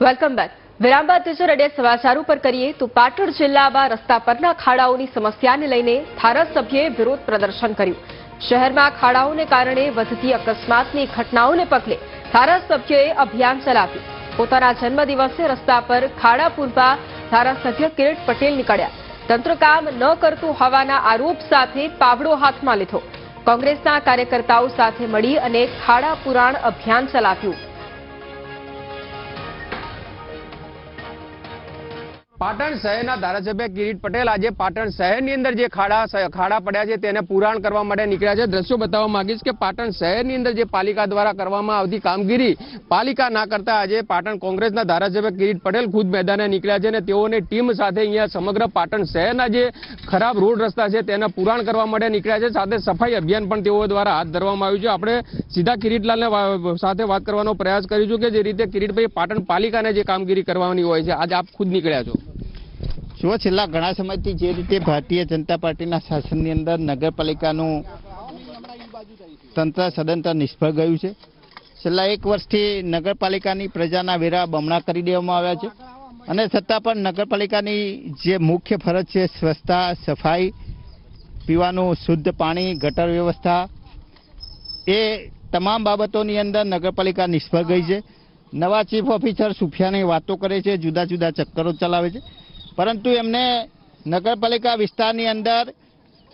Welcome back. વિરામ બાદ ત્રીજો રડિયા સમાચાર ઉપર કરીએ તો પાટણ જિલ્લામાં રસ્તા પરના ખાડાઓની સમસ્યાને લઈને ધારાસભ્યએ વિરોધ પ્રદર્શન કર્યું. શહેરમાં ખાડાઓને કારણે વધતી અકસ્માતની ઘટનાઓને પગલે ધારાસભ્યએ અભિયાન ચલાવ્યું. પોતાના જન્મદિવસે રસ્તા પર ખાડા પૂરવા ધારાસભ્ય કિરીટ પટેલ નીકળ્યા. તંત્ર કામ ન કરતું હોવાના આરોપ સાથે પાવડો હાથમાં લીધો. કોંગ્રેસના કાર્યકર્તાઓ સાથે મળી અને ખાડા પુરાણ અભિયાન ચલાવ્યું. પાટણ શહેરના ધારાસભ્ય કિરીટ પટેલ આજે પાટણ શહેરની અંદર જે ખાડા ખાડા પડ્યા છે તેને પુરાણ કરવા માટે નીકળ્યા છે. દ્રશ્યો બતાવવા માંગીશ કે પાટણ શહેરની અંદર જે પાલિકા દ્વારા કરવામાં આવતી કામગીરી પાલિકા ના કરતા આજે પાટણ કોંગ્રેસના ધારાસભ્ય કિરીટ પટેલ ખુદ મેદાને નીકળ્યા છે અને તેઓની ટીમ સાથે અહીંયા સમગ્ર પાટણ શહેરના જે ખરાબ રોડ રસ્તા છે તેના પુરાણ કરવા માટે નીકળ્યા છે. સાથે સફાઈ અભિયાન પણ તેઓ દ્વારા હાથ ધરવામાં આવ્યું છે. આપણે સીધા કિરીટલાલને સાથે વાત કરવાનો પ્રયાસ કરીશું કે જે રીતે કિરીટભાઈ પાટણ પાલિકાને જે કામગીરી કરવાની હોય છે. આજે આપ ખુદ નીકળ્યા છો. જુઓ, છેલ્લા ઘણા સમયથી જે રીતે ભારતીય જનતા પાર્ટીના શાસનની અંદર નગરપાલિકાનું તંત્ર સદંતર નિષ્ફળ ગયું છે. છેલ્લા એક વર્ષથી નગરપાલિકાની પ્રજાના વેરા બમણા કરી દેવામાં આવ્યા છે. અને છતાં પણ નગરપાલિકાની જે મુખ્ય ફરજ છે સ્વચ્છતા, સફાઈ, પીવાનું શુદ્ધ પાણી, ગટર વ્યવસ્થા, એ તમામ બાબતોની અંદર નગરપાલિકા નિષ્ફળ ગઈ છે. નવા ચીફ ઓફિસર સુફિયાની વાતો કરે છે, જુદા જુદા ચક્કરો ચલાવે છે. પરંતુ એમને નગરપાલિકા વિસ્તારની અંદર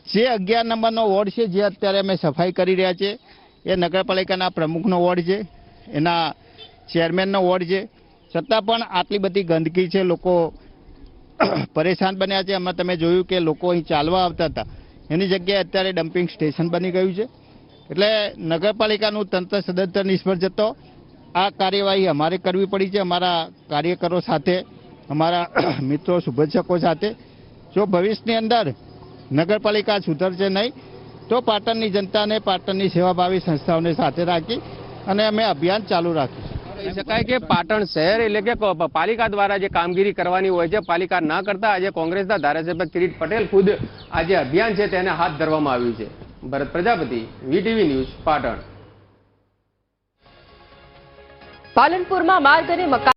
જે અગિયાર નંબરનો વોર્ડ છે, જે અત્યારે અમે સફાઈ કરી રહ્યા છે, એ નગરપાલિકાના પ્રમુખનો વોર્ડ છે, એના ચેરમેનનો વોર્ડ છે. છતાં પણ આટલી બધી ગંદકી છે, લોકો પરેશાન બન્યા છે. એમાં તમે જોયું કે લોકો અહીં ચાલવા આવતા હતા. એની જગ્યાએ અત્યારે ડમ્પિંગ સ્ટેશન બની ગયું છે. એટલે નગરપાલિકાનું તંત્ર સદંતર નિષ્ફળ જતો. આ કાર્યવાહી અમારે કરવી પડી છે. અમારા કાર્યકરો સાથે અમારા મિત્રો શુભેચ્છકો સાથે. જો ભવિષ્યની અંદર નગરપાલિકા સુધરશે નહીં તો પાટણની જનતાને પાટણની સેવાભાવી સંસ્થાઓને સાથે રાખી અને અમે અભિયાન ચાલુ રાખીશું. કહી શકાય કે પાટણ શહેર એટલે કે પાલિકા દ્વારા જે કામગીરી કરવાની હોય છે પાલિકા ના કરતા આજે કોંગ્રેસના ધારાસભ્ય કિરીટ પટેલ ખુદ આ જે અભિયાન છે તેને હાથ ધરવામાં આવ્યું છે. Bharat Prajapati VTV news Patan. પાલનપુરમાં માર્ગ અને મકાન